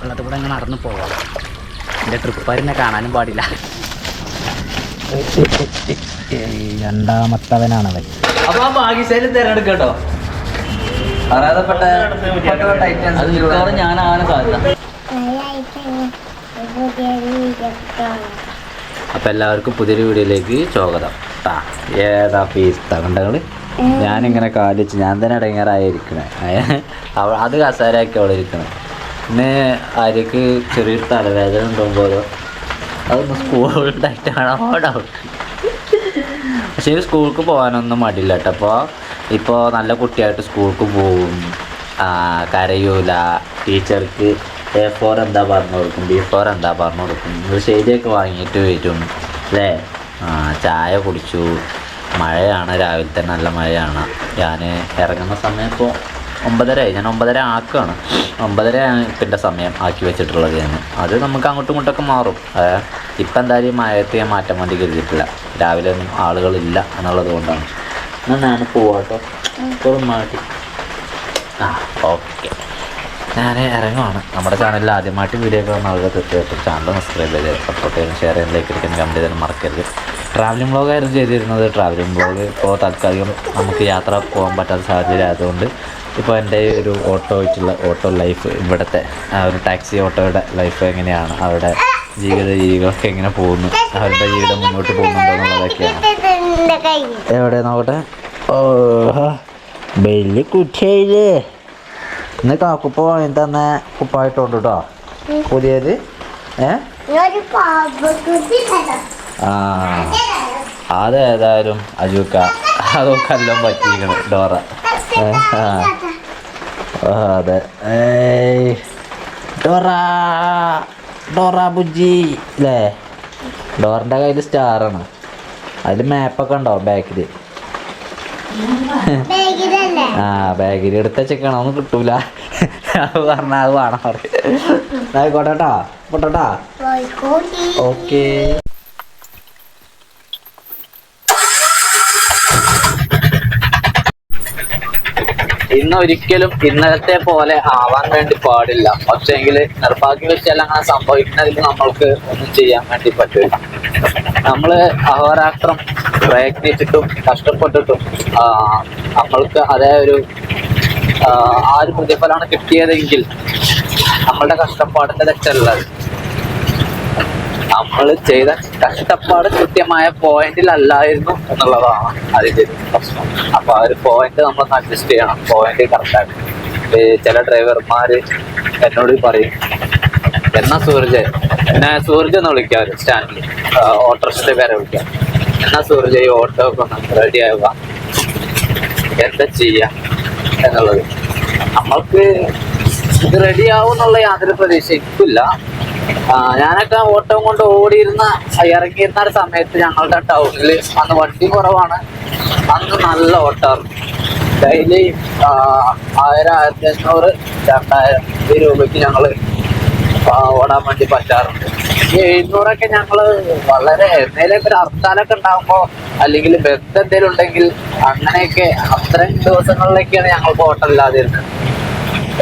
വെള്ളത്തിൽ കൂടെ ഇങ്ങനെ നടന്നു പോവാം. എന്റെ ട്രിപ്പറിനെ കാണാനും പാടില്ല. രണ്ടാമത്തവനാണവൻ. അപ്പൊ ആ ഭാഗ്യശാലി തിരഞ്ഞെടുക്കട്ടോ അപ്പൊ അത് മിക്കവാറും ഞാനാണ് സാധ്യത. അപ്പം എല്ലാവർക്കും പുതിയൊരു വീഡിയോയിലേക്ക് സ്വാഗതം. ട്ടാ ഏതാ ഫീസ് തകണ്ടകൾ ഞാനിങ്ങനെ കാലിച്ച് ഞാൻ തന്നെ ഇടങ്ങാറായിരിക്കണേ. അത് കസാരാക്കി അവിടെ ഇരിക്കണേ. പിന്നെ ആര്യക്ക് ചെറിയൊരു തലവേദന ഉണ്ടാകുമ്പോഴോ അതൊന്ന് സ്കൂളിലായിട്ടാണ് ഡൗട്ട് പക്ഷേ സ്കൂൾക്ക് പോകാനൊന്നും മടിയില്ല കേട്ടോ. അപ്പോൾ ഇപ്പോൾ നല്ല കുട്ടിയായിട്ട് സ്കൂൾക്ക് പോകും കരയൂല. ടീച്ചർക്ക് എ ഫോർ എന്താ പറഞ്ഞു കൊടുക്കും ബി ഫോർ എന്താ പറഞ്ഞു കൊടുക്കും. ശരിയൊക്കെ വാങ്ങിയിട്ട് വരും. അല്ലേ? ചായ കുടിച്ചു. മഴയാണ് രാവിലെ തന്നെ നല്ല മഴയാണ്. ഞാൻ ഇറങ്ങുന്ന സമയം ഇപ്പോൾ ഒമ്പതരയായി. ഞാൻ ഒമ്പതര ആക്കുകയാണ് ഒമ്പതര ഇപ്പിന്റെ സമയം ആക്കി വെച്ചിട്ടുള്ളത് ഞാൻ. അത് നമുക്ക് അങ്ങോട്ടും ഇങ്ങോട്ടൊക്കെ മാറും. ഇപ്പം എന്തായാലും ഞാൻ മാറ്റം വേണ്ടി കരുതിയിട്ടില്ല. രാവിലെ ഒന്നും ആളുകളില്ല എന്നുള്ളത് കൊണ്ടാണ്. എന്നാൽ ഞാൻ പോവാട്ടോ മാറ്റി. ആ ഓക്കെ. ഞാൻ ഇറങ്ങുവാണ്. നമ്മുടെ ചാനലിൽ ആദ്യമായിട്ട് വീഡിയോ ഒക്കെ വന്ന ആളുകൾ തീർച്ചയായിട്ടും ചാനൽ സബ്സ്ക്രൈബ് ചെയ്ത് സപ്പോർട്ട് ചെയ്യാനും ഷെയർ ചെയ്യാൻ ലൈക്ക് അടിക്കാൻ കമന്റ് ചെയ്താലും മറക്കരുത്. ട്രാവലിംഗ് ബ്ലോഗായിരുന്നു ചെയ്തിരുന്നത്. ട്രാവലിംഗ് ബ്ലോഗ് ഇപ്പോൾ താൽക്കാലികം നമുക്ക് യാത്ര പോകാൻ പറ്റാത്ത സാഹചര്യം ആയതുകൊണ്ട് ഇപ്പോൾ എന്റെ ഒരു ഓട്ടോ ഓട്ടോ ലൈഫ് ഇവിടുത്തെ ആ ഒരു ടാക്സി ഓട്ടോയുടെ ലൈഫ് എങ്ങനെയാണ്? അവരുടെ ജീവിത രീതികളൊക്കെ എങ്ങനെ പോകുന്നു? അവരുടെ ജീവിതം മുന്നോട്ട് പോകുന്നുണ്ടോ എന്നുള്ളതൊക്കെയാണ്. എവിടെ നോക്കട്ടെ? ഓ വലിയ കുറ്റിയായില്ലേ ഇന്ന് കാക്കുപ്പ വാങ്ങി കുപ്പായിട്ടുണ്ട് കേട്ടോ പുതിയത് ഏ? ആ അതേതായാലും അജുക്ക അതൊക്കെ എല്ലാം പറ്റിയിരിക്കണം ഡോറ. അതെ. ഡോറ ഡോറ ബുജി അല്ലേ ഡോറിന്റെ കയ്യിൽ സ്റ്റാറാണ് അതിൽ മാപ്പൊക്കെ ഉണ്ടാവും ബാക്കിൽ ആ ബാഗിൽ എടുത്ത ചെക്കണം ഒന്നും കിട്ടൂല. അത് പറഞ്ഞാൽ അത് വേണം. പറയും. ആയിക്കോട്ടെട്ടാ പൊട്ടട്ടാ ഓക്കേ. ഇന്ന് ഒരിക്കലും ഇന്നലത്തെ പോലെ ആവാൻ വേണ്ടി പാടില്ല പക്ഷേങ്കിൽ നിർഭാഗ്യവശാൽ അങ്ങനെ സംഭവിക്കുന്നതിൽ നമ്മൾക്ക് ഒന്നും ചെയ്യാൻ വേണ്ടി പറ്റില്ല നമ്മൾ അഹോരാത്രം പ്രയത്നിച്ചിട്ടും കഷ്ടപ്പെട്ടിട്ടും നമ്മൾക്ക് അതേ ഒരു ആ, ഒരു പ്രതിഫലമാണ് കിട്ടിയതെങ്കിൽ നമ്മളുടെ കഷ്ടപ്പാടിന്റെ തെറ്റല്ല അത്. നമ്മൾ ചെയ്ത കഷ്ടപ്പാട് കൃത്യമായ പോയിന്റിലല്ലായിരുന്നു എന്നുള്ളതാണ് അതിന്റെ പ്രശ്നം. അപ്പൊ ആ ഒരു പോയിന്റ് നമ്മൾ അഡ്ജസ്റ്റ് ചെയ്യണം. പോയിന്റ് കറക്റ്റാണ് ചില ഡ്രൈവർമാര് എന്നോട് പറയും എന്നാ സൂരജ്? എന്നെ സൂരജ് എന്ന് വിളിക്കാം സ്റ്റാൻഡിൽ ഓട്ടോറിക്ഷയുടെ പേരെ വിളിക്കാം. എന്നാ സൂരജ് ഈ ഓട്ടോ ഒക്കെ ഒന്ന് റെഡി ആവുക. എന്താ ചെയ്യാ? എന്നുള്ളത്. നമ്മൾക്ക് ഇത് റെഡി ആവും എന്നുള്ള യാതൊരു പ്രതീക്ഷ ആ, ഞാനൊക്കെ ഓട്ടോ കൊണ്ട് ഓടിയിരുന്ന ഇറങ്ങിയിരുന്ന ഒരു സമയത്ത് ഞങ്ങളുടെ ടൗണിൽ അന്ന് വണ്ടി കുറവാണ്. അന്ന് നല്ല ഓട്ടമായിരുന്നു ഡെയിലി ആയിരം ആയിരത്തി അഞ്ഞൂറ് രണ്ടായിരം രൂപയ്ക്ക് ഞങ്ങൾ ഓടാൻ വേണ്ടി പറ്റാറുണ്ട്. ഈ എഴുന്നൂറൊക്കെ ഞങ്ങൾ വളരെ എന്തെങ്കിലും ഒരു ഹർത്താലൊക്കെ ഉണ്ടാകുമ്പോൾ അല്ലെങ്കിൽ ബസ് എന്തെങ്കിലും ഉണ്ടെങ്കിൽ അങ്ങനെയൊക്കെ അത്രയും ദിവസങ്ങളിലൊക്കെയാണ് ഞങ്ങൾക്ക് ഓട്ടം ഇല്ലാതിരുന്നത്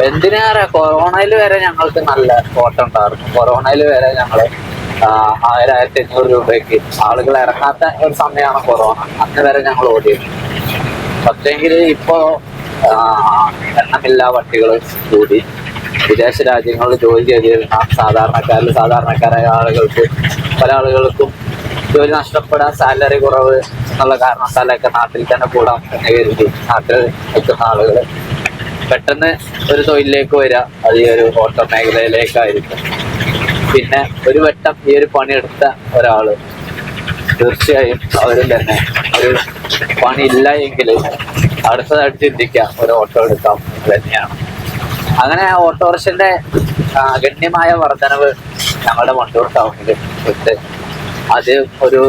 എന്തിനേറെ? കൊറോണയിൽ വരെ ഞങ്ങൾക്ക് നല്ല ഓട്ടം ഉണ്ടായിരുന്നു കൊറോണയിൽ വരെ ഞങ്ങൾ ആയിരത്തി അഞ്ഞൂറ് രൂപയ്ക്ക് ആളുകൾ ഇറങ്ങാത്ത ഒരു സമയമാണ് കൊറോണ. അന്ന് വരെ ഞങ്ങൾ ഓടിയത് പക്ഷേങ്കിൽ ഇപ്പോ എണ്ണമില്ലാ വണ്ടികൾ കൂടി വിദേശ രാജ്യങ്ങളിൽ ജോലി ചെയ്തിരുന്ന സാധാരണക്കാരിൽ സാധാരണക്കാരായ ആളുകൾക്ക് പല ആളുകൾക്കും ജോലി നഷ്ടപ്പെടാൻ സാലറി കുറവ് എന്നുള്ള കാരണത്താലൊക്കെ നാട്ടിൽ തന്നെ കൂടാം എന്ന് കരുതി നാട്ടിൽ നിൽക്കുന്ന ആളുകൾ പെട്ടെന്ന് ഒരു തൊഴിലിലേക്ക് വരിക. അത് ഈ ഒരു ഓട്ടോ മേഖലയിലേക്കായിരിക്കും. പിന്നെ ഒരു വട്ടം ഈ ഒരു പണിയെടുത്ത ഒരാൾ തീർച്ചയായും അവരും തന്നെ ഒരു പണി ഇല്ല എങ്കിൽ അടുത്തതായിട്ട് ചിന്തിക്കാം ഒരു ഓട്ടോ എടുക്കാം തന്നെയാണ്. അങ്ങനെ ഓട്ടോറിക്ഷന്റെ ആ, ഗണ്യമായ വർധനവ് ഞങ്ങളുടെ വണ്ടൂർ ടൗണിൽ ഇട്ട് അത് ഒരു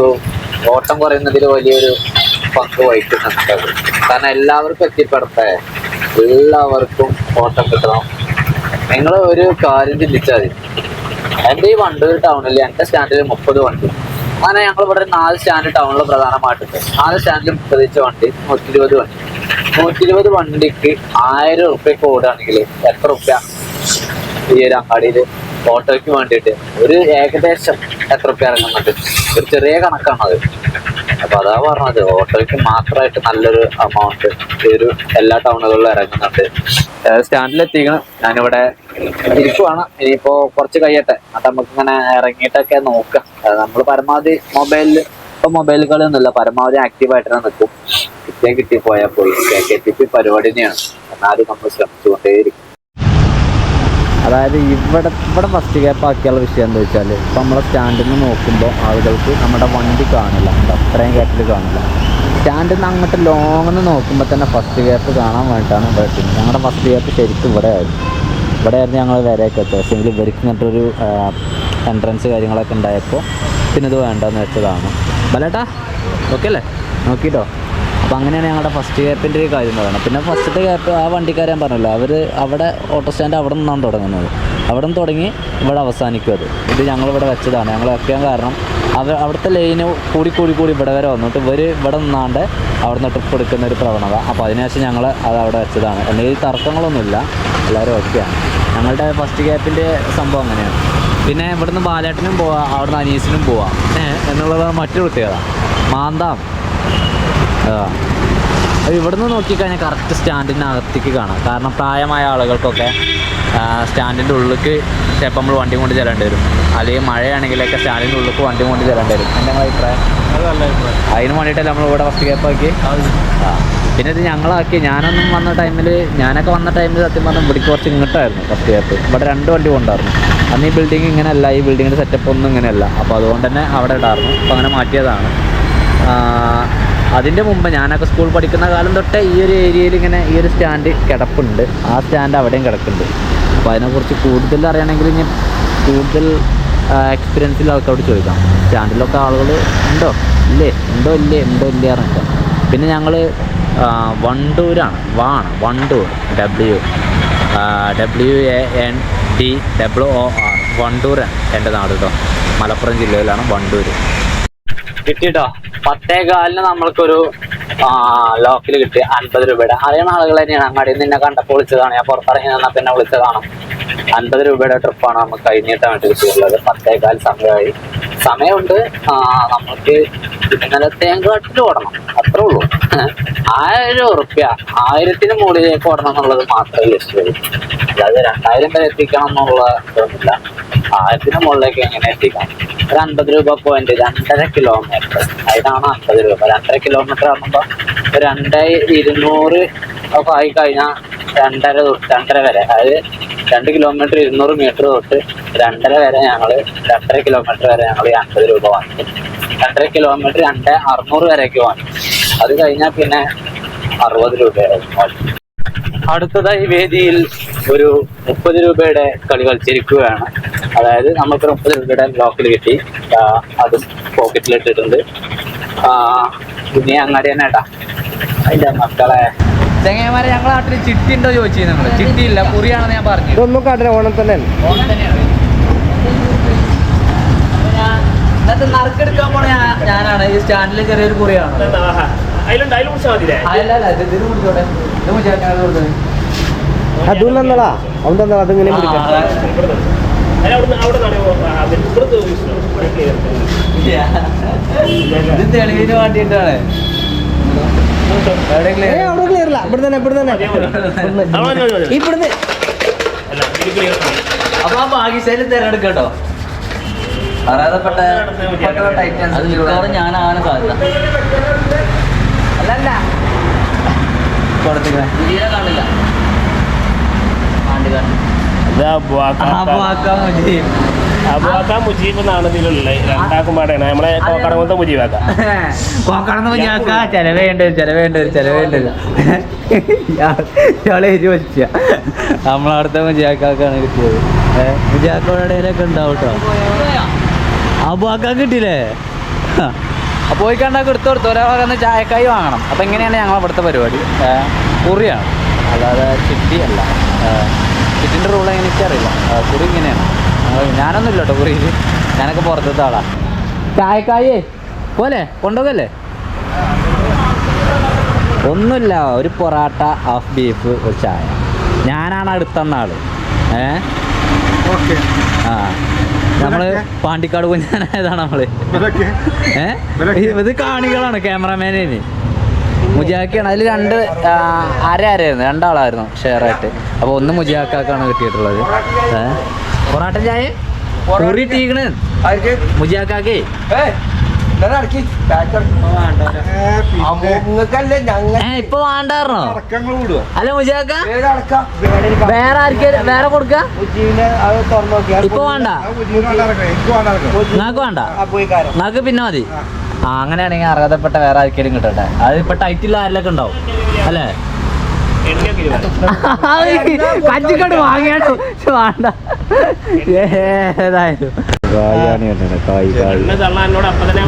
ഓട്ടം കുറയുന്നതിൽ വലിയൊരു പങ്ക് വഹിക്കുന്നുണ്ട്. കാരണം എല്ലാവർക്കും എത്തിപ്പെടട്ടെ. എല്ലാവർക്കും ഓട്ടം കിട്ടണം. നിങ്ങൾ ഒരു കാര്യം ചിന്തിച്ചാൽ മതി. എന്റെ ഈ വണ്ടൂർ ടൗണിൽ എന്റെ സ്റ്റാൻഡിൽ മുപ്പത് വണ്ടി. അങ്ങനെ ഞങ്ങൾ ഇവിടെ നാല് സ്റ്റാൻഡ് ടൗണിൽ പ്രധാനമായിട്ടുണ്ട്. നാല് സ്റ്റാൻഡിൽ മുപ്പതിച്ച വണ്ടി നൂറ്റി ഇരുപത് വണ്ടി. നൂറ്റി ഇരുപത് വണ്ടിക്ക് ആയിരം റുപ്യക്ക് ഓടുകയാണെങ്കിൽ എത്ര റുപ്യ ഈ ഒരു അങ്ങാടിയിൽ ഓട്ടോയ്ക്ക് വേണ്ടിയിട്ട് ഒരു ഏകദേശം എത്ര റുപ്യ ഇറങ്ങുന്നുണ്ട് ഒരു ചെറിയ കണക്കാണ് അത്. അപ്പൊ അതാ പറഞ്ഞത് ഓട്ടോയ്ക്ക് മാത്രമായിട്ട് നല്ലൊരു എമൗണ്ട് ഒരു എല്ലാ ടൗണുകളിലും ഇറങ്ങുന്നുണ്ട്. സ്റ്റാൻഡിൽ എത്തിക്കണം. ഞാനിവിടെ ഇരിക്കുവാണ്. ഇനിയിപ്പോ കുറച്ച് കഴിയട്ടെ. അത് നമുക്ക് ഇങ്ങനെ ഇറങ്ങിയിട്ടൊക്കെ നോക്കാം. നമ്മൾ പരമാവധി മൊബൈലിൽ ഇപ്പൊ മൊബൈൽ കളിയൊന്നുമില്ല. പരമാവധി ആക്റ്റീവ് ആയിട്ട് തന്നെ നിൽക്കും. കിട്ടിയാൽ കിട്ടി പോയാൽ പോയി. കെ ടി പി പരിപാടി തന്നെയാണ്. എന്നാലും നമ്മൾ ശ്രമിച്ചുകൊണ്ടേയിരിക്കും. അതായത് ഇവിടെ ഇവിടെ ഫസ്റ്റ് ഗ്യാപ്പ് ആക്കിയുള്ള വിഷയം എന്താ വെച്ചാൽ ഇപ്പം നമ്മളെ സ്റ്റാൻഡിൽ നിന്ന് നോക്കുമ്പോൾ ആളുകൾക്ക് നമ്മുടെ വണ്ടി കാണില്ല. അത്രയും ഗ്യാപ്പിൽ കാണില്ല. സ്റ്റാൻഡിൽ നിന്ന് അങ്ങോട്ട് ലോങ് നിന്ന് നോക്കുമ്പോൾ തന്നെ ഫസ്റ്റ് ഗ്യാപ്പ് കാണാൻ വേണ്ടിയിട്ടാണ് ഇവിടെ എത്തുന്നത് ഞങ്ങളുടെ ഫസ്റ്റ് ഗ്യാപ്പ് ശരിക്കും ഇവിടെ ആയിരുന്നു. ഇവിടെ ആയിരുന്നു ഞങ്ങൾ വരെയൊക്കെ എത്തുക പക്ഷേ ഇവർക്ക് ഇങ്ങനത്തൊരു എൻട്രൻസ് കാര്യങ്ങളൊക്കെ ഉണ്ടായപ്പോൾ പിന്നെ ഇത് വേണ്ടെന്ന് വെച്ചതാണ്. ബലേട്ടാ ഓക്കെ അല്ലേ നോക്കിട്ടോ? അപ്പോൾ അങ്ങനെയാണ് ഞങ്ങളുടെ ഫസ്റ്റ് ഗ്യാപ്പിന്റെ ഒരു കാര്യം പറയുന്നത്. പിന്നെ ഫസ്റ്റത്തെ ക്യാപ്പ് ആ വണ്ടിക്കാരൻ പറഞ്ഞല്ലോ അവർ അവിടെ ഓട്ടോ സ്റ്റാൻഡ് അവിടെ നിന്നാണ് തുടങ്ങുന്നത്. അവിടെ നിന്ന് തുടങ്ങി ഇവിടെ അവസാനിക്കും അത്. ഇത് ഞങ്ങളിവിടെ വെച്ചതാണ്. ഞങ്ങൾ വെക്കാൻ കാരണം അവർ അവിടുത്തെ ലൈന് കൂടി കൂടി കൂടി ഇവിടെ വരെ വന്നിട്ട് ഇവർ ഇവിടെ നിന്നാണ്ട് അവിടെ നിന്ന് ട്രിപ്പ് എടുക്കുന്ന ഒരു പ്രവണത. അപ്പോൾ അതിനുശേഷം ഞങ്ങൾ അത് അവിടെ വെച്ചതാണ്. എന്തെങ്കിലും തർക്കങ്ങളൊന്നുമില്ല. എല്ലാവരും ഓക്കെയാണ് ഞങ്ങളുടെ ഫസ്റ്റ് ഗ്യാപ്പിന്റെ സംഭവം അങ്ങനെയാണ്. പിന്നെ ഇവിടുന്ന് ബാലേട്ടനും പോവാം അവിടുന്ന് അനീസിനും പോവാം. ഏഹ് എന്നുള്ളതാണ് മറ്റൊരു പ്രത്യേകത മാന്താം. ഇവിടുന്ന് നോക്കിക്കഴിഞ്ഞാൽ കറക്റ്റ് സ്റ്റാൻഡിന്റെ അകത്തേക്ക് കാണാം. കാരണം പ്രായമായ ആളുകൾക്കൊക്കെ സ്റ്റാൻഡിന്റെ ഉള്ളിലേക്ക് ചിലപ്പോൾ നമ്മൾ വണ്ടി കൊണ്ട് ചെല്ലേണ്ടി വരും. അല്ലെങ്കിൽ മഴയാണെങ്കിലൊക്കെ സ്റ്റാൻഡിന്റെ ഉള്ളിലേക്ക് വണ്ടി കൊണ്ട് ചെല്ലേണ്ടി വരും. എന്റെ അഭിപ്രായം? അതിന് വേണ്ടിയിട്ടല്ല നമ്മൾ ഇവിടെ ഫസ്റ്റ് ഗ്യാപ്പ് ആക്കി? ആ. പിന്നെ ഇത് ഞങ്ങളാക്കി. ഞാനൊന്നും വന്ന ടൈമിൽ ഞാനൊക്കെ വന്ന ടൈമിൽ സത്യം പറഞ്ഞാൽ ഇവിടെ കുറച്ച് ഇങ്ങോട്ടായിരുന്നു ഫസ്റ്റ് ഗ്യാപ്പ് ഇവിടെ രണ്ട് വണ്ടി കൊണ്ടായിരുന്നു അന്ന് ഈ ബിൽഡിംഗ് ഇങ്ങനെയല്ല. ഈ ബിൽഡിങ്ങിന്റെ സെറ്റപ്പ് ഒന്നും ഇങ്ങനെയല്ല. അപ്പോൾ അതുകൊണ്ട് തന്നെ അവിടെ ഇടായിരുന്നു അപ്പോൾ അങ്ങനെ മാറ്റിയതാണ്. അതിന്റെ മുമ്പ് ഞാനൊക്കെ സ്കൂൾ പഠിക്കുന്ന കാലം തൊട്ടേ ഈ ഒരു ഏരിയയിൽ ഇങ്ങനെ ഈ ഒരു സ്റ്റാൻഡ് കിടപ്പുണ്ട്. ആ സ്റ്റാൻഡ് അവിടെയും കിടക്കുന്നുണ്ട്. അപ്പോൾ അതിനെക്കുറിച്ച് കൂടുതൽ അറിയണമെങ്കിൽ ഇനി കൂടുതൽ എക്സ്പീരിയൻസിൽ ആൾക്കാരോട് ചോദിക്കാം. സ്റ്റാൻഡിലൊക്കെ ആളുകൾ ഉണ്ടോ? ഇല്ലേ? ഉണ്ടോ ഇല്ലേ? ഉണ്ടോ ഇല്ലേ അറിഞ്ഞിട്ട്. പിന്നെ ഞങ്ങൾ വണ്ടൂരാണ്. വാണ് Wandoor. W W A N D W O R Wandoor എന്റെ നാട് കേട്ടോ മലപ്പുറം ജില്ലയിലാണ് വണ്ടൂർ കിട്ടിട്ടോ പത്തേകാലിന് നമ്മൾക്കൊരു ലോക്കിൽ കിട്ടി അൻപത് രൂപയുടെ. അറിയുന്ന ആളുകൾ തന്നെയാണ്. അങ്ങാടിയിൽ നിന്ന് കണ്ടപ്പോൾ വിളിച്ചതാണ്. ഞാൻ പുറത്തിറങ്ങി നിന്നാൽ പിന്നെ വിളിച്ചതാണ്. അൻപത് രൂപയുടെ ട്രിപ്പാണ് നമുക്ക് കഴിഞ്ഞിട്ട് വേണ്ടി കിട്ടിയിട്ടുള്ളത്. പത്തേകാൽ സമയമായി. സമയമുണ്ട്. നമുക്ക് കാട്ടിട്ട് ഓടണം. അത്രേ ഉള്ളൂ. ആയിരം ഉറുപ്യ ആയിരത്തിന് മുകളിലേക്ക് ഓടണം എന്നുള്ളത് മാത്രമേ ലക്ഷ്യമുള്ളൂ അതായത് രണ്ടായിരം വരെ എത്തിക്കണം എന്നുള്ള ഇതൊന്നുമില്ല. ആയിരത്തിന് മുകളിലേക്ക് എങ്ങനെ എത്തിക്കാം? ഒരു അൻപത് രൂപ പോയിന്റ് രണ്ടര കിലോമീറ്റർ അതിനാണ് അൻപത് രൂപ. രണ്ടര കിലോമീറ്റർ ആകുമ്പോൾ രണ്ടേ ഇരുന്നൂറ് ഒക്കെ ആയി കഴിഞ്ഞാൽ രണ്ടര തൊട്ട് രണ്ടര വരെ. അതായത് രണ്ട് കിലോമീറ്റർ ഇരുന്നൂറ് മീറ്റർ തൊട്ട് രണ്ടര വരെ ഞങ്ങൾ രണ്ടര കിലോമീറ്റർ വരെ ഞങ്ങൾ അൻപത് രൂപ വാങ്ങി. രണ്ടര കിലോമീറ്റർ രണ്ട് അറുന്നൂറ് വരെയൊക്കെ വാങ്ങി. അത് കഴിഞ്ഞാൽ പിന്നെ അറുപത് രൂപയായിരുന്നു അടുത്തതായി വേദിയിൽ ഒരു മുപ്പത് രൂപയുടെ കളി കളിച്ചിരിക്കുകയാണ്. അതായത് നമുക്ക് മുപ്പത് രൂപയുടെ ലോക്കിൽ കിട്ടി. അത് പോക്കറ്റിലിട്ടിട്ടുണ്ട് ഇനി അങ്ങാടി തന്നെ ഏട്ടാ അതിന്റെ മക്കളെ. ചെങ്ങന്മാരെ ഞങ്ങളെ നാട്ടിൽ ചിട്ടി ഉണ്ടോ ചോദിച്ചു നിങ്ങൾ ചിട്ടി ഇല്ല കുറിയാണെന്ന് ഞാൻ പറഞ്ഞു ഇതൊന്നും കാട്ടില്ല ഓണം തന്നെ. ഓണം തന്നെയാണ്. ഇന്നത്തെ നറുക്കെടുക്കാൻ പോണ ഞാനാണ്. ഈ സ്റ്റാൻഡിൽ ചെറിയൊരു കുറിയാണ്. അത് കൊടുത്തത്. അതും തന്നടാ അവൻ തന്നടാ അതിങ്ങനെ പിടിക്കാം ഇത് തെളിവിന് വേണ്ടിയിട്ടാണ്. അവിടെ ക്ലിയർ അല്ല ഇവിടെ തന്നെ ഇവിടെ തന്നെ. ഇവിടുന്ന്. അപ്പൊ ആ ഭാഗ്യശൈലി തിരഞ്ഞെടുക്കട്ടോ. അർഹതപ്പെട്ട അത് മിക്കവാറും ഞാനാണ് സാധ്യത. അല്ലല്ല. കൊടുത്തിക്കണേ കാണില്ല. കാണ്ടി കാണ്ടി അബുവാക്ക മുജീബ് എന്നാണ് രണ്ടാക്കും നമ്മളെ മുജീബാക്ക. കോക്കടന്ന് ചെലവേണ്ട ചെലവേണ്ട ചെലവേണ്ട. നമ്മളവിടുത്തെ മുജാക്കാക്കാണ് കിട്ടിയത്. മുജിയാക്കോടേലൊക്കെ ഉണ്ടാവും കേട്ടോ അബുവാക്ക കിട്ടിയില്ലേ? പോയി കണ്ടാൽ കൊടുത്തു കൊടുത്തു. ഒരാളെ ചായക്കായി വാങ്ങണം. അപ്പം എങ്ങനെയാണ് ഞങ്ങൾ ഇവിടുത്തെ പരിപാടി കുറിയാണ് അല്ലാതെ ചിട്ടി ചിട്ടിന്റെ റൂൾ എങ്ങനെ എനിക്കറിയില്ല. കുറി ഇങ്ങനെയാണ്. ഞാനൊന്നും ഇല്ല കേട്ടോ കുറിയിൽ ഞാനൊക്കെ പുറത്തത്തെ ആളാണ് ചായക്കായേ പോലെ കൊണ്ടുപോകല്ലേ? ഒന്നുമില്ല ഒരു പൊറാട്ട ഹാഫ് ബീഫ് ഒരു ചായ. ഞാനാണ് അടുത്തന്ന ആൾ. ഏ? ഓക്കെ. ആ. നമ്മൾ പാണ്ടിക്കാട് കുഞ്ഞാനായതാണ് നമ്മൾ. ഏ? ഇത് കാണികളാണ് ക്യാമറാമാനേന് മുജാക്കാണ് അതിൽ രണ്ട് അര അരയായിരുന്നു രണ്ടാളായിരുന്നു ഷെയർ ആയിട്ട് അപ്പോൾ ഒന്ന് മുജാക്കാക്കാണ് കിട്ടിയിട്ടുള്ളത്. പൊറാട്ട ചായ? കുറി ടീക്കണ് മുജാക്കാക്കേ ഇപ്പൊ വേണ്ടായിരുന്നോ അല്ല മുജാക്ക വേറെ ആർക്കും വേറെ കൊടുക്ക? ഇപ്പൊ വേണ്ട. നിങ്ങക്ക് വേണ്ട പോയി കാര്യം നിങ്ങക്ക് പിന്നെ മതി. അങ്ങനെയാണെങ്കിൽ അർഹതപ്പെട്ട വേറെ ആർക്കെങ്കിലും കിട്ടട്ടെ? അത് ഇപ്പൊ ടൈറ്റിൽ ആരിലൊക്കെ ഉണ്ടാവും? അല്ലേ? കഞ്ചിക്കോട് വാങ്ങിയാണോ. വേണ്ട.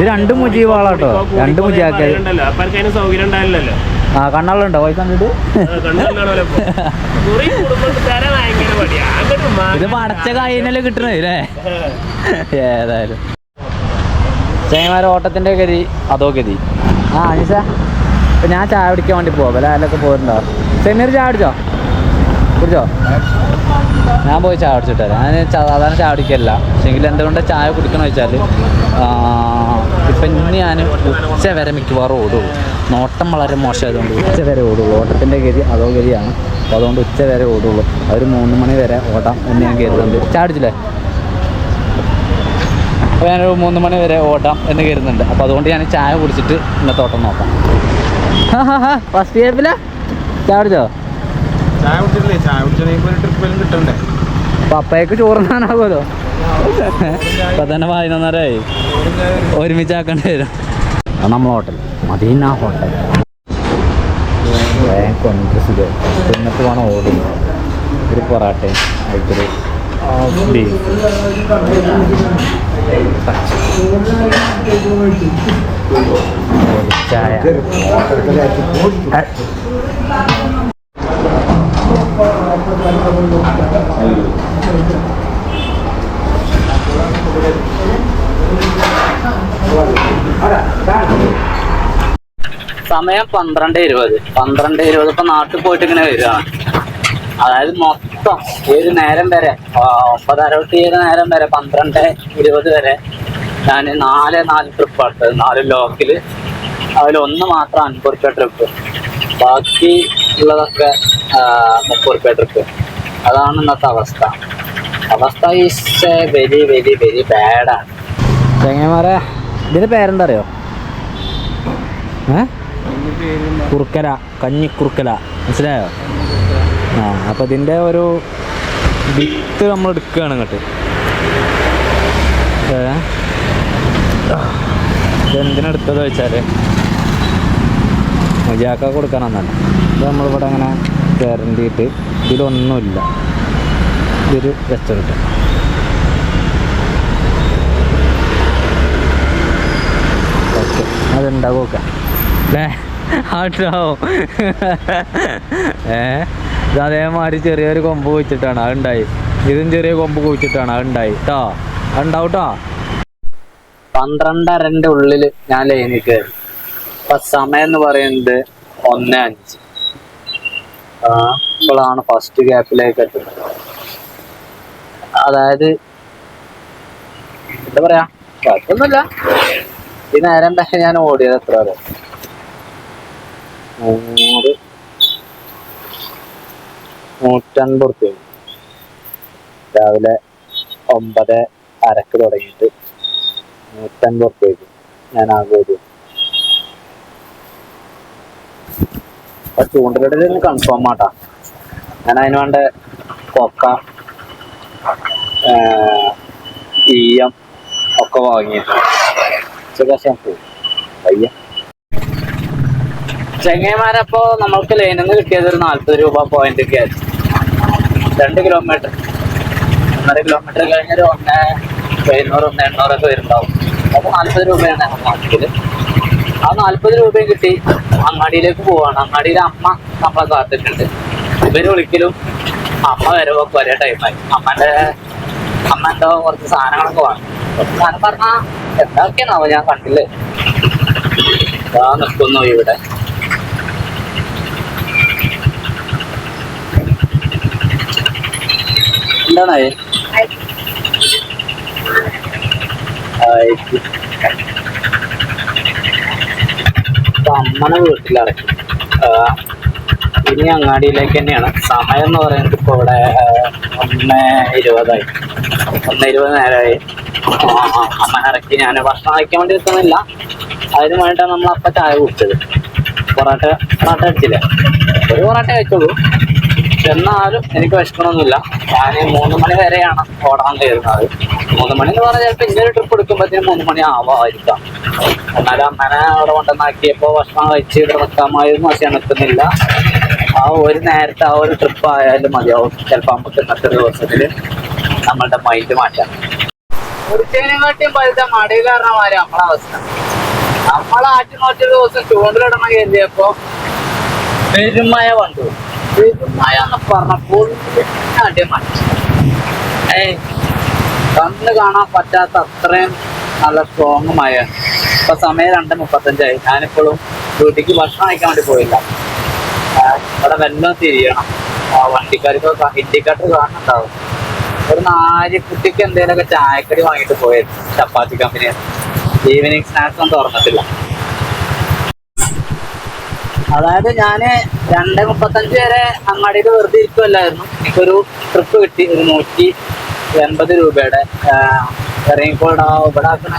രണ്ടും മുജീബാളാട്ടോ. ഇപ്പൊ രണ്ട് കൂടിപ്പോയി ആ കണ്ണാളം ഉണ്ടോ പൈസ കണ്ടിട്ട്? ഇത് പടച്ച കായിനല്ലേ കിട്ടണേ ഏതായാലും. ചേമാരെ ഓട്ടത്തിന്റെ ഗതി അതോ ഗതി ആ അനീസ ഇപ്പം ഞാൻ ചായ പിടിക്കാൻ വേണ്ടി പോവാം വല്ല അതിലൊക്കെ പോയിട്ടുണ്ടോ? സെമീർ ചായ പിടിച്ചോ കുടിച്ചോ? ഞാൻ പോയി ചായ കുടിച്ചിട്ട് ഞാൻ സാധാരണ ചായ കുടിക്കല്ല പക്ഷെങ്കിൽ എന്തുകൊണ്ട് ചായ കുടിക്കണമെന്ന് വെച്ചാൽ ഇപ്പം ഇന്ന് ഞാൻ ഉച്ച വരെ മിക്കവാറും ഓടുള്ളൂ. നോട്ടം വളരെ മോശമായതുകൊണ്ട് ഉച്ച വരെ ഓടുള്ളൂ. ഓട്ടത്തിന്റെ ഗതി അതോ ഗതിയാണ്. അപ്പോൾ അതുകൊണ്ട് ഉച്ച വരെ ഓടുള്ളൂ. അവർ മൂന്ന് മണി വരെ ഓടാം എന്ന് ഞാൻ കരുതുന്നുണ്ട്. ചായ കുടിച്ചില്ലേ? അപ്പോൾ ഞാനൊരു മൂന്ന് മണി വരെ ഓടാം എന്ന് കരുതുന്നുണ്ട്. അപ്പോൾ അതുകൊണ്ട് ഞാൻ ചായ കുടിച്ചിട്ട് ഇന്നത്തെ ഓട്ടം നോക്കാം. ഫസ്റ്റ് സ്റ്റേപ്പില ചായ കുടിച്ചോ? ചായ കുടിച്ചില്ലേ ചായ ട്രിപ്പ് ട്രിപ്പിലും കിട്ടണ്ടേ? പപ്പയ്ക്ക് ചോറുന്നാനാകുമല്ലോ അപ്പം തന്നെ പതിനൊന്നരയായി. ഒരുമിച്ചാക്കേണ്ടി വരും. അത് നമ്മൾ ഹോട്ടൽ. Medina hotel. എന്നിട്ട് വേണം ഓടുന്നു ഒരു പൊറാട്ടയും അതിക്കൊരു ബീഫ് ചായ സമയം പന്ത്രണ്ട് ഇരുപത്. പന്ത്രണ്ട് ഇരുപത് ഇപ്പൊ നാട്ടിൽ പോയിട്ട് ഇങ്ങനെ വരികയാണ്. അതായത് മൊത്തം ഏത് നേരം വരെ ഒമ്പത് അറുപത്തി ഏഴ് ഏത് നേരം വരെ പന്ത്രണ്ട് ഇരുപത് വരെ ഞാൻ നാല് നാല് ട്രിപ്പ് എടുത്തത്. നാല് ലോക്കിൽ അതിലൊന്ന് ഒന്ന് മാത്രം അൻപത് റുപ്യ ട്രിപ്പ് ബാക്കി ഉള്ളതൊക്കെ മുപ്പത് റുപ്യ ട്രിപ്പ് അതാണ് ഇന്നത്തെ അവസ്ഥ. അവസ്ഥ ഈസ് വെരി വെരി വെരി ബാഡാണ് ചെങ്ങന്മാരെ ഇതിന്റെ പേരെന്താ അറിയോ ഏ കുറുക്കല കഞ്ഞിക്കുറുക്കല മനസ്സിലായോ? ആ അപ്പം ഇതിന്റെ ഒരു വിത്ത് നമ്മൾ എടുക്കുകയാണ് ഇങ്ങോട്ട്. ഇതെന്തിനെടുത്തത് വെച്ചാൽ മുജാക്ക കൊടുക്കാനൊന്നല്ല ഇത് നമ്മളിവിടെ അങ്ങനെ കയറണ്ടിയിട്ട് ഇതിലൊന്നുമില്ല. ഇതൊരു റെസ്റ്റോറന്റ് ഓക്കെ അതുണ്ടാവും ഒക്കെ ഏ ആട്ടോ ഏ? ഇത് അതേമാതിരി ചെറിയൊരു കൊമ്പ് കുഴിച്ചിട്ടാണ് അതുണ്ടായി ഇതും ചെറിയ കൊമ്പ് കുഴിച്ചിട്ടാണ് അതുണ്ടായി കേട്ടോ അതുണ്ടാവട്ടോ പന്ത്രണ്ടരന്റെ ഉള്ളിൽ ഞാൻ ലൈനിൽ കയറി. അപ്പൊ സമയം എന്ന് പറയുന്നത് ഒന്ന് അഞ്ച്. ഇപ്പോഴാണ് ഫസ്റ്റ് ഗ്യാപ്പിലേക്ക് എത്തുന്നത്. അതായത് എന്താ പറയാ? കുഴപ്പമൊന്നുമില്ല. ഈ നേരം വരെ ഞാൻ ഓടിയത് എത്ര വരെ നൂറ് നൂറ്റൻപത് റുപ്യ രാവിലെ ഒമ്പത് അരക്ക് തുടങ്ങിയിട്ട് നൂറ്റൻപത് റുപ്യക്ക് ഞാൻ ആകെ ഒരു ചൂണ്ടലിടൽ കൺഫേം ആട്ടാ. ഞാൻ അതിന് വേണ്ട കൊക്ക ഈയം ഒക്കെ വാങ്ങിയിട്ടുണ്ട്. ഉച്ചക്കശം ചെങ്ങൈമാരപ്പോ നമ്മൾക്ക് ലൈനിൽ നിന്ന് കിട്ടിയത് ഒരു നാല്പത് രൂപ പോയിന്റ് ആയിരുന്നു. രണ്ട് കിലോമീറ്റർ ഒന്നര കിലോമീറ്റർ കഴിഞ്ഞൊരു ഒന്ന് എഴുന്നൂറ് ഒന്ന് എണ്ണൂറൊക്കെ വരുന്നുണ്ടാവും. അപ്പൊ നാൽപ്പത് രൂപയാണ് മാസത്തിൽ ആ നാല്പത് രൂപയും കിട്ടി. അങ്ങാടിയിലേക്ക് പോവാണ്. അങ്ങാടിയിലെ അമ്മ നമ്മളെ കാത്തിട്ടുണ്ട്. ഇവർ വിളിക്കലും അമ്മ വരവൊക്കെ ഒരേ ടൈമായി അമ്മന്റെ അമ്മ എന്തോ കുറച്ച് സാധനങ്ങളൊക്കെ വാങ്ങി. കുറച്ച് സാധനം പറഞ്ഞാ എന്തൊക്കെയാണാവോ ഞാൻ കണ്ടില്ലേ? നിൽക്കുന്നു ഇവിടെ. എന്താണ്? അമ്മനെ വീട്ടിലിറക്കി ഇനി അങ്ങാടിയിലേക്ക് തന്നെയാണ്. സമയം എന്ന് പറയുന്നത് ഇപ്പോൾ ഇവിടെ ഒന്ന് ഇരുപതായി. ഒന്ന് ഇരുപത് നേരമായി. അമ്മനെ ഇറക്കി ഞാൻ ഭക്ഷണം കഴിക്കാൻ വേണ്ടി നിൽക്കുന്നില്ല. അതിന് വേണ്ടിയിട്ടാണ് നമ്മൾ അപ്പം ചായ കുടിച്ചത്. പൊറോട്ട പൊറോട്ട അടിച്ചില്ല? ഒരു പൊറോട്ട കഴിച്ചോളൂ എന്നാലും എനിക്ക് വിശക്കണമൊന്നുമില്ല ഞാൻ മൂന്ന് മണി വരെയാണ് ഓടാൻ കയറുന്നത്. മൂന്ന് മണി എന്ന് പറഞ്ഞാൽ ചിലപ്പോൾ ഇങ്ങനെ ട്രിപ്പ് എടുക്കുമ്പോഴത്തേനും മൂന്ന് മണി ആവാമായിരിക്കാം എന്നാലും അമ്മനെ അവിടെ കൊണ്ടുവന്നാക്കിയപ്പോൾ ഭക്ഷണം കഴിച്ച് ഇവിടെ നിൽക്കാമായിരുന്നു പക്ഷെ നിൽക്കുന്നില്ല ആ ഒരു നേരത്തെ ആ ഒരു ട്രിപ്പ് ആയാലും മതിയാവും. ചിലപ്പോൾ നമുക്ക് ഇന്നത്തെ ദിവസത്തിൽ നമ്മളുടെ മൈൻഡ് മാറ്റാം. കുടിച്ചതിനെക്കാട്ടിയും പഴുത്ത മടിയിൽ പറഞ്ഞ മാതിരി നമ്മളെ അവസ്ഥ. നമ്മളെ നോറ്റ ദിവസം ചൂണ്ടിലിടണം കരുതിയപ്പോ പെരുമയ കണ്ടു. പറഞ്ഞപ്പോൾ കണ്ണ് കാണാൻ പറ്റാത്ത അത്രയും നല്ല സ്ട്രോങ് മഴ ഇപ്പൊ സമയം രണ്ട് മുപ്പത്തഞ്ചായി. ഞാനിപ്പോഴും വീട്ടിക്ക് ഭക്ഷണം കഴിക്കാൻ വേണ്ടി പോയില്ല. ഇവിടെ വെല്ലം തിരിയണം. ആ വണ്ടിക്കാർക്ക് ഹിന്ദിക്കാർക്ക് കാണുന്നുണ്ടാവും. ഒരു നാല് കുട്ടിക്ക് എന്തെങ്കിലുമൊക്കെ ചായക്കടി വാങ്ങിയിട്ട് പോയത് ചപ്പാത്തി കമ്പനി ഈവനിങ് സ്നാക്സ് ഒന്നും തുറന്നിട്ടില്ല. അതായത് ഞാൻ രണ്ട് മുപ്പത്തഞ്ച് വരെ അങ്ങാടിയിൽ വെറുതെ ഇരിക്കുമല്ലായിരുന്നു എനിക്കൊരു ട്രിപ്പ് കിട്ടി ഒരു നൂറ്റി എൺപത് രൂപയുടെ ഇറങ്ങിപ്പോൾ ഇവിടെ ആക്കണ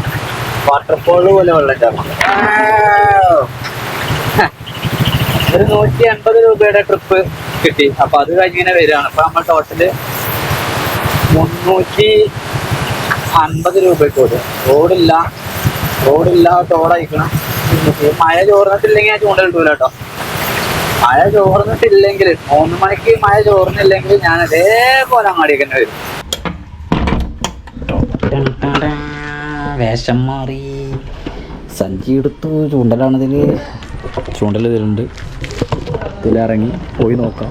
വാട്ടർഫോൾ പോലെ വെള്ളം ഒരു നൂറ്റി എൺപത് രൂപയുടെ ട്രിപ്പ് കിട്ടി. അപ്പൊ അത് കഴിഞ്ഞിങ്ങനെ വരികയാണ്. അപ്പൊ നമ്മൾ ടോട്ടൽ മുന്നൂറ്റി അൻപത് രൂപയ്ക്ക് കൊടുക്കും റോഡില്ല റോഡില്ല തോടയക്കണം മഴ ചോർന്നിട്ടില്ലെങ്കിൽ ഞാൻ ചൂണ്ടൽ ഇട്ടൂല കേട്ടോ. മഴ ചോർന്നിട്ടില്ലെങ്കിൽ മൂന്ന് മണിക്ക് മഴ ചോർന്നില്ലെങ്കിൽ ഞാൻ അതേപോലെ അങ്ങാടിയൊക്കെ തന്നെ വരും. വേഷം മാറി. സഞ്ചി എടുത്തു. ചൂണ്ടലാണിതിൽ ചൂണ്ടൽ ഇതിലുണ്ട്. ഇതിലിറങ്ങി പോയി നോക്കാം.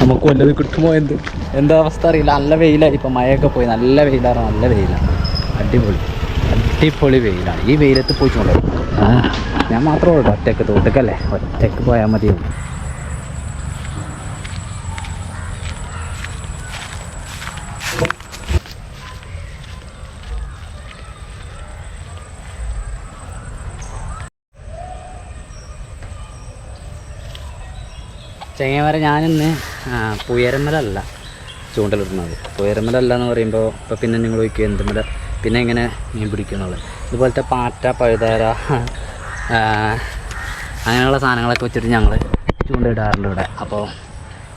നമുക്ക് വല്ലത് കിട്ടുമോ എന്ത്? എന്താ അവസ്ഥ അറിയില്ല. നല്ല വെയിലായി. ഇപ്പം മഴയൊക്കെ പോയി. നല്ല വെയിലാണ്. നല്ല വെയിലാണ്. അടിപൊളി. അടിപൊളി വെയിലാണ്. ഈ വെയിലത്ത് പോയി ചൂണ്ടൽ ആ. ഞാൻ മാത്രമേ ഉള്ളൂ. ഒറ്റയ്ക്ക് തോട്ടക്കല്ലേ ഒറ്റയ്ക്ക് പോയാൽ മതിയോ? ചെങ്ങന്മാരെ ഞാനിന്ന് പുയരമലല്ല ചൂണ്ടലിടുന്നത്. പുയരമലല്ല എന്ന് പറയുമ്പോൾ ഇപ്പോൾ പിന്നെ നിങ്ങൾ ചോദിക്കുക എന്തുമല പിന്നെ എങ്ങനെ മീൻ പിടിക്കുന്നുള്ളത്? ഇതുപോലത്തെ പാറ്റ പഴുതാര അങ്ങനെയുള്ള സാധനങ്ങളൊക്കെ വെച്ചിട്ട് ഞങ്ങൾ ചൂണ്ടയിടാറുണ്ട് ഇവിടെ. അപ്പോൾ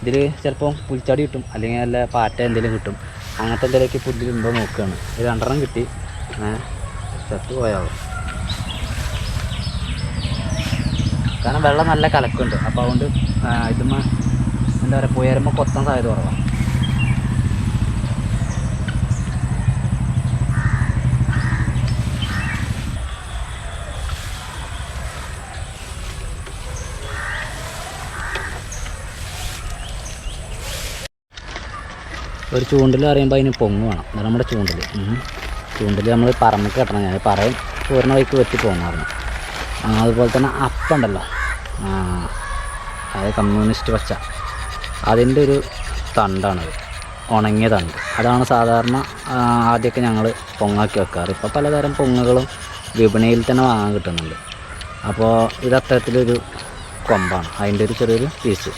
ഇതിൽ ചിലപ്പോൾ പുൽച്ചാടി കിട്ടും അല്ലെങ്കിൽ നല്ല പാറ്റ എന്തെങ്കിലും കിട്ടും. അങ്ങനത്തെ എന്തെങ്കിലുമൊക്കെ പുല്ലിലുണ്ടോ നോക്കുകയാണ് ഇത് രണ്ടെണ്ണം കിട്ടി. ചത്തു പോയാവും കാരണം വെള്ളം നല്ല കലക്കുണ്ട്. അപ്പോൾ അതുകൊണ്ട് ഇതുമ്മ എന്താ പറയുക പുയരുമ്പോൾ കൊത്താൻ സാധ്യത കുറവാണ് ഒരു ചൂണ്ടിൽ പറയുമ്പോൾ അതിന് പൊങ്ങ് വേണം. അതാണ് നമ്മുടെ ചൂണ്ടിൽ ചൂണ്ടിൽ നമ്മൾ പറമ്പ് കെട്ടണം. ഞാൻ പറയും. പൂർണ വഴിക്ക് വെട്ടി ആ, അതുപോലെ തന്നെ അപ്പുണ്ടല്ലോ അതായത് കമ്മ്യൂണിസ്റ്റ് പച്ച. അതിന്റെ ഒരു തണ്ടാണത് ഉണങ്ങിയ തണ്ട്. അതാണ് സാധാരണ ആദ്യമൊക്കെ ഞങ്ങൾ പൊങ്ങാക്കി വെക്കാറ്. ഇപ്പോൾ പലതരം പൊങ്ങുകളും വിപണിയിൽ തന്നെ വാങ്ങാൻ കിട്ടുന്നുണ്ട്. അപ്പോൾ ഇത് അത്തരത്തിലൊരു കൊമ്പാണ്. അതിന്റെ ഒരു ചെറിയൊരു പീസ്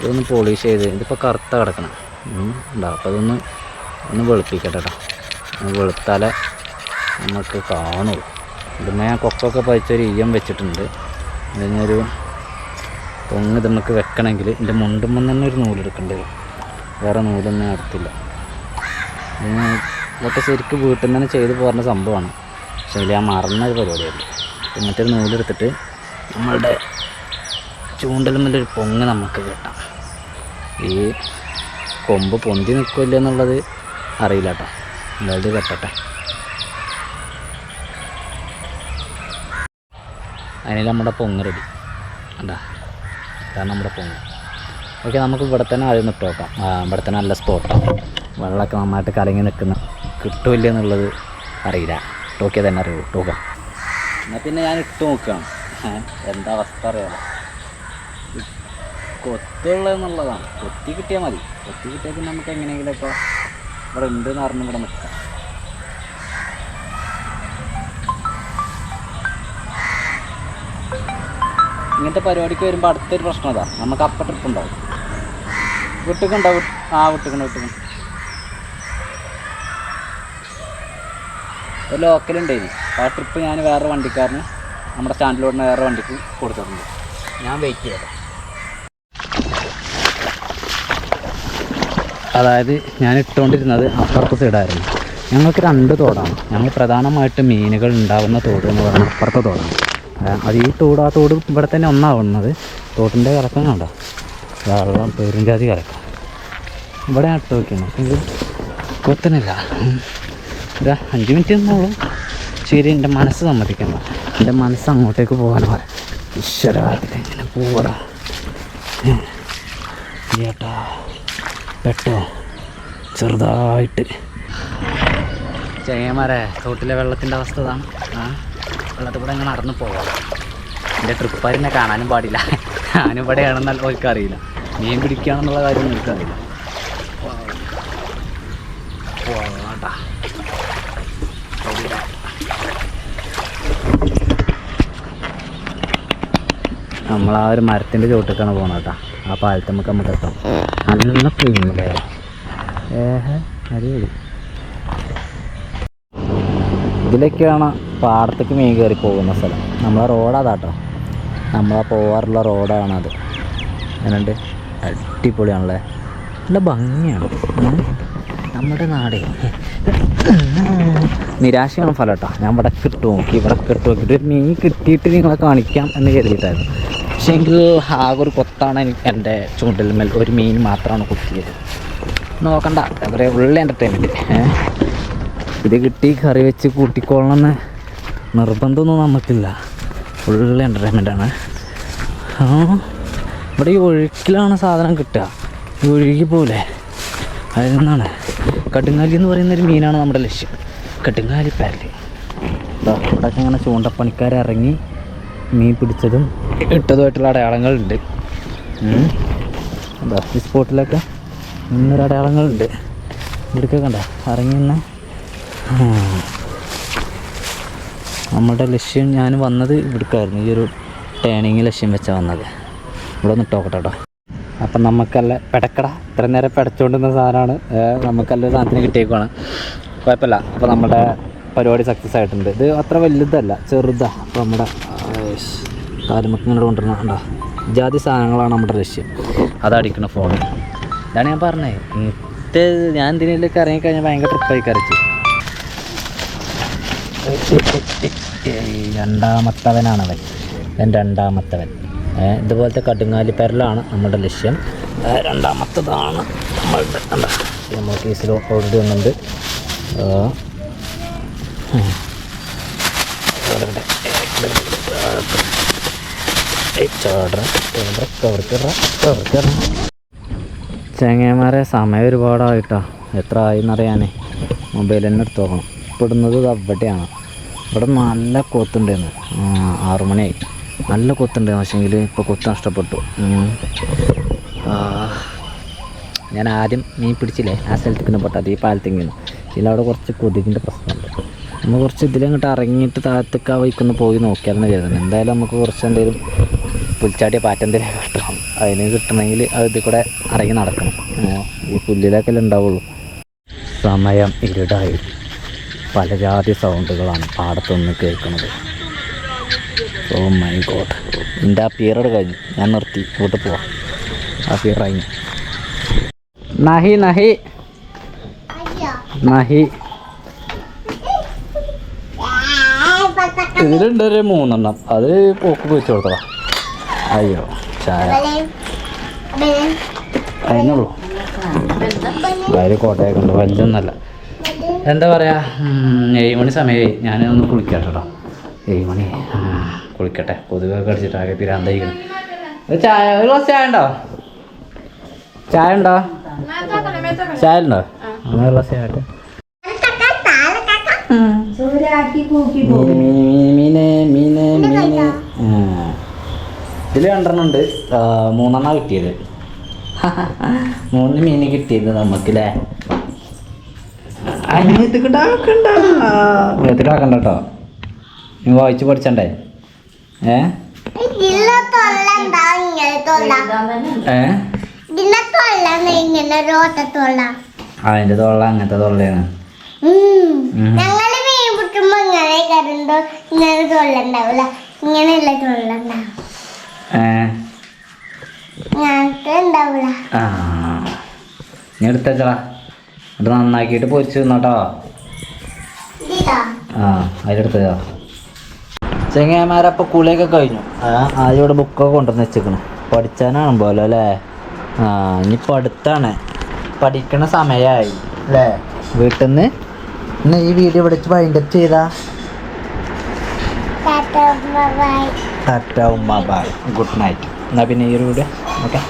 ഇതൊന്ന് പോളിഷ് ചെയ്ത് ഇതിപ്പോൾ കറുത്ത കിടക്കണം. അതൊന്ന് ഒന്ന് വെളുപ്പിക്കട്ടെ വെളുത്താലെ നമുക്ക് കാണുള്ളൂ ഇതുമ്മ ഞാൻ കൊക്കൊക്കെ പതിച്ചൊരു ഈയം വെച്ചിട്ടുണ്ട്. അതിനൊരു പൊങ്ങ് നമുക്ക് വെക്കണമെങ്കിൽ എന്റെ മുണ്ടുമ്പോൾ തന്നെ ഒരു നൂലെടുക്കേണ്ടി വരും. വേറെ നൂലൊന്നും നടത്തില്ല ഇതൊക്കെ ശരിക്കും വീട്ടിൽ നിന്ന് തന്നെ ചെയ്ത് പോരുന്ന സംഭവമാണ്. പക്ഷേ അതിൽ ഞാൻ മറന്ന ഒരു പരിപാടിയായിരുന്നു. അപ്പം മറ്റൊരു നൂലെടുത്തിട്ട് നമ്മളുടെ ചൂണ്ടലുമ്മലൊരു പൊങ്ങ് നമുക്ക് കിട്ടാം ഈ കൊമ്പ് പൊന്തി നിൽക്കില്ല എന്നുള്ളത് അറിയില്ല കേട്ടോ എന്തായാലും കെട്ടട്ടെ അതിന് നമ്മുടെ പൊങ്ങ് റെഡി അതാ ഇതാണ് നമ്മുടെ പൊങ്ങ്. ഓക്കെ നമുക്ക് ഇവിടെ തന്നെ ആദ്യം ഇട്ട് നോക്കാം. ഇവിടെ തന്നെ നല്ല സ്പോട്ടാണ് വെള്ളമൊക്കെ നന്നായിട്ട് കലങ്ങി നിൽക്കുന്ന കിട്ടില്ല എന്നുള്ളത് അറിയില്ല. ടോക്കിയ തന്നെ അറിയൂ ടോക്കാം എന്നാൽ പിന്നെ ഞാൻ ഇട്ട് നോക്കുകയാണ് എന്താ അവസ്ഥ അറിയാലോ കൊത്തുള്ളതെന്നുള്ളതാണ്. കൊത്തി കിട്ടിയാൽ മതി. കൊത്തി കിട്ടിയാൽ പിന്നെ നമുക്ക് എങ്ങനെയെങ്കിലുമൊക്കെ ഇവിടെ ഉണ്ട് എന്ന് പറഞ്ഞ് ഇവിടെ നിൽക്കാം. ഇങ്ങനത്തെ പരിപാടിക്ക് വരുമ്പോൾ അടുത്തൊരു പ്രശ്നം അതാ. നമുക്ക് അപ്പം ട്രിപ്പ് ഉണ്ടാവും. വിട്ടുക്കുണ്ടോ? വിട്ട് ആ വിട്ടുക്കണം വിട്ടുക്കണം. ഒരു ലോക്കലുണ്ടായിരുന്നു ആ ട്രിപ്പ് ഞാൻ വേറെ വണ്ടിക്കാരന് നമ്മുടെ സ്റ്റാൻഡിലോടുന്ന വേറെ വണ്ടിക്ക് കൊടുത്തിട്ടുണ്ട്. ഞാൻ വെയിറ്റ് ചെയ്യാം അതായത് ഞാൻ ഇട്ടുകൊണ്ടിരുന്നത് അപ്പുറത്തെ സൈഡായിരുന്നു ഞങ്ങൾക്ക് രണ്ട് തോടാണ്. ഞങ്ങൾ പ്രധാനമായിട്ട് മീനുകൾ ഉണ്ടാകുന്ന തോട് എന്ന് പറഞ്ഞാൽ അപ്പുറത്തെ തോടാണ്. അത് ഈ തോട് ആ തോട് ഇവിടെ തന്നെ ഒന്നാവുന്നത് തോട്ടിന്റെ കലക്കം കണ്ടോ? വെള്ളം പെരുംജാതി കലക്കം. ഇവിടെ ഇട്ട് വയ്ക്കുന്നത് ഇത് കൊത്തുന്നില്ല ഒരു അഞ്ച് മിനിറ്റ് നിന്നോളൂ ശരി എന്റെ മനസ്സ് സമ്മതിക്കണം എന്റെ മനസ്സ് അങ്ങോട്ടേക്ക് പോകാനാണ് ഈശ്വര എങ്ങനെ പോവാ പെട്ടോ. ചെറുതായിട്ട്. ചേമാരെ തോട്ടിലെ വെള്ളത്തിന്റെ അവസ്ഥ ഇതാണ് ആ വെള്ളത്തിൽ കൂടെ ഇങ്ങനെ നടന്നു പോവാം. എന്റെ ട്രിപ്പാരിനെ കാണാനും പാടില്ല. ഞാനും ഇവിടെ ഇവിടെയാണെന്നാൽ ഓർക്കറിയില്ല മീൻ പിടിക്കുകയാണെന്നുള്ള കാര്യം എനിക്കറിയില്ല നമ്മളാ നമ്മൾ ആ ഒരു മരത്തിന്റെ ചോട്ടിലേക്കാണ് പോകണം കേട്ടോ. ആ പാലത്ത് നമുക്ക് നമുക്ക് എത്താം. നല്ല പ്രീമിയല്ലേ ഏഹ് അടിപൊളി. ഇതിലൊക്കെയാണ് പാടത്തേക്ക് മീൻ കയറി പോകുന്ന സ്ഥലം. നമ്മളെ റോഡാതാട്ടോ നമ്മളെ പോവാറുള്ള റോഡാണത് എന്നുണ്ട് അടിപൊളിയാണല്ലേ? നല്ല ഭംഗിയാണ്. നമ്മുടെ നാടേ. നിരാശയാണ് ഫലം കേട്ടോ ഞാൻ ഇവിടെ കിട്ടു നോക്കി ഇവിടെ കിട്ടു നോക്കിയിട്ട് മീൻ കിട്ടിയിട്ട് നിങ്ങളെ കാണിക്കാം എന്ന് കരുതിയിട്ടായിരുന്നു. പക്ഷേ എങ്കിൽ ആകെ ഒരു കൊത്താണ് എന്റെ ചൂണ്ടൽമേൽ ഒരു മീൻ മാത്രമാണ് കുത്തിയത്. നോക്കണ്ട അവരെ ഉള്ള എന്റർടൈൻമെന്റ് ഇത് കിട്ടി കറി വെച്ച് കൂട്ടിക്കോളണമെന്ന് നിർബന്ധമൊന്നും നമുക്കില്ല. ഫുൾ എന്റർടൈൻമെന്റാണ് ഇവിടെ ഈ ഒഴുക്കിലാണ് സാധനം കിട്ടുക. ഈ ഒഴുകി പോലെ അതിൽ നിന്നാണ്. കടുങ്ങാലി എന്ന് പറയുന്ന ഒരു മീനാണ് നമ്മുടെ ലക്ഷ്യം. കടുങ്ങാലി പാരൽ. ഇവിടെ ഇങ്ങനെ ചൂണ്ടപ്പണിക്കാരിറങ്ങി മീൻ പിടിച്ചതും ഇട്ടതുമായിട്ടുള്ള അടയാളങ്ങളുണ്ട്. എന്താ ഈ സ്പോട്ടിലൊക്കെ ഇന്നൊരു അടയാളങ്ങളുണ്ട്. ഇവിടേക്ക് കണ്ട? ഇറങ്ങി തന്നെ നമ്മുടെ ലക്ഷ്യം ഞാൻ വന്നത് ഇവിടേക്കായിരുന്നു. ഈ ഒരു ടേണിങ് ലക്ഷ്യം വെച്ചാൽ വന്നത്. ഇവിടെ ഒന്ന് ഇട്ടോക്കട്ടെ കേട്ടോ. അപ്പം നമുക്കല്ല പെടക്കട. ഇത്ര നേരം പെടച്ചുകൊണ്ടിരുന്ന സാധനമാണ്. നമുക്കല്ല സാധനത്തിന് കിട്ടിയേക്കുവാണ്. കുഴപ്പമില്ല. അപ്പോൾ നമ്മുടെ പരിപാടി സക്സസ് ആയിട്ടുണ്ട്. ഇത് അത്ര വലുതല്ല ചെറുതാണ് അപ്പോൾ നമ്മുടെ കാലുമൊക്കെ ഇങ്ങനെ കൊണ്ടുവരണം കണ്ടോ? ജാതി സാധനങ്ങളാണ് നമ്മുടെ ലക്ഷ്യം. അതടിക്കണ ഫോൺ ഇതാണ് ഞാൻ പറഞ്ഞത് ഇന്നത്തെ ഞാൻ എന്തിനേലൊക്കെ ഇറങ്ങിക്കഴിഞ്ഞാൽ ഭയങ്കര ട്രിപ്പായി കരച്ച്. രണ്ടാമത്തവനാണവൻ. ഞാൻ രണ്ടാമത്തവൻ. ഇതുപോലത്തെ കടുങ്ങാലി പെരലാണ് നമ്മുടെ ലക്ഷ്യം. രണ്ടാമത്തതാണ് നമ്മളുടെ നമ്മൾ കേസിൽ ഓൾറെഡി ഒന്നുണ്ട് ചങ്ങന്മാരെ സമയം ഒരുപാടായിട്ടോ. എത്ര ആയി എന്നറിയാനേ മൊബൈൽ തന്നെ എടുത്ത് നോക്കണം. ഇപ്പിടുന്നത് അവിടെയാണ് ഇവിടെ നല്ല കൊത്തുണ്ടായിരുന്നു ആറു മണിയായി. നല്ല കൊത്തുണ്ടായിരുന്നു പക്ഷേങ്കിൽ ഇപ്പോൾ കൊത്ത് നഷ്ടപ്പെട്ടു. ഞാൻ ആദ്യം മീൻ പിടിച്ചില്ലേ? ആ സ്ഥലത്തേക്ക് പൊട്ടാത്ത ഈ ഇല്ല അവിടെ കുറച്ച് കൊതുകിന്റെ പ്രശ്നമുണ്ട്. നമ്മൾ കുറച്ച് ഇതിലങ്ങോട്ട് ഇറങ്ങിയിട്ട് താഴത്തേക്ക് ആ വഴിക്കൊന്ന് പോയി നോക്കിയാലെന്ന് കരുതുന്നത്. എന്തായാലും നമുക്ക് കുറച്ച് എന്തെങ്കിലും പുൽച്ചാട്ടിയ പാറ്റന്റെ കിട്ടണം. അതിന് കിട്ടണമെങ്കിൽ അത് ഇതിൽ കൂടെ ഇറങ്ങി നടക്കണം. ഈ പുല്ലിലൊക്കെ ഉണ്ടാവുള്ളൂ. സമയം ഇരുടായി. പല ജാതി സൗണ്ടുകളാണ് പാടത്തുനിന്ന് കേൾക്കുന്നത്. Oh my God. എന്റെ ആ പീരീഡ് കഴിഞ്ഞു? ഞാൻ നിർത്തി. ഇങ്ങോട്ട് പോവാം. ആ പീരീഡ് കഴിഞ്ഞു. നഹി നഹി. നഹി. ഇതിലുണ്ട് ഒരു മൂന്നെണ്ണം. അത് പോക്ക് പോയിച്ചു കൊടുത്തതാ. അയ്യോ ചായ. അതിനുള്ളൂ വയറ് കോട്ടയൊക്കെ ഉണ്ട്. വലുതൊന്നല്ല. എന്താ പറയാ? ഉം, ഏഴ് മണി സമയമായി ഞാനൊന്ന് കുളിക്കട്ടെ കേട്ടോ ഏഴ് മണി. കുളിക്കട്ടെ. കൊതുകൊക്കെ അടിച്ചിട്ട് ആകെ പിരാന്തയിക്കണം. ഒരു ചായ ഒരു ഗ്ലാസ് ചായ ഉണ്ടോ? ചായ ഉണ്ടോ? ചായ ഉണ്ടോ? അങ്ങനെ ഒരു ഗ്ലാസ് ചായ മീന് മീന് മീന് ആ. ഇതിൽ രണ്ടെണ്ണം ഉണ്ട്. മൂന്നെണ്ണം കിട്ടിയത്. മൂന്ന് മീൻ കിട്ടിയത് നമുക്കില്ലേ ട്ടോ കേട്ടോ. നീ വായിച്ച് പഠിച്ചണ്ടേ? ഏ? അതിന്റെ തൊള്ള അങ്ങനത്തെ തൊള്ളയാണ്. ഉം. ഉം. ഞങ്ങൾ മീൻ പൊട്ടുമ്പോ ഇങ്ങനെ കരുണ്ടോ ഇങ്ങനെ തൊള്ള ഉണ്ടാവില്ല ഇങ്ങനെയുള്ള തൊള്ള ഉണ്ടാവും. ആ. നീ എടുത്തച്ചടാ അത് നന്നാക്കിയിട്ട് പൊരിച്ച് തിന്നോട്ടോ. ആ അതിലെടുത്തതാ ചെങ്ങന്മാരപ്പോൾ കുളിയൊക്കെ കഴിഞ്ഞു. ആ ആദ്യം ഇവിടെ ബുക്കൊക്കെ കൊണ്ടുവന്ന് വെച്ചേക്കണ്. പഠിച്ചാനാണ് പോലെ അല്ലേ? ആ ഇനി പഠിത്താണ് പഠിക്കണ സമയമായി അല്ലേ? വീട്ടിൽ നിന്ന് ഇന്ന് ഈ വീഡിയോ പഠിച്ച് വൈൻഡപ്പ് ചെയ്താ? ടാറ്റ ഉമ്മ ഗുഡ് നൈറ്റ്. എന്നാൽ പിന്നെ ഈ ഒരു വീഡിയോ ഓക്കെ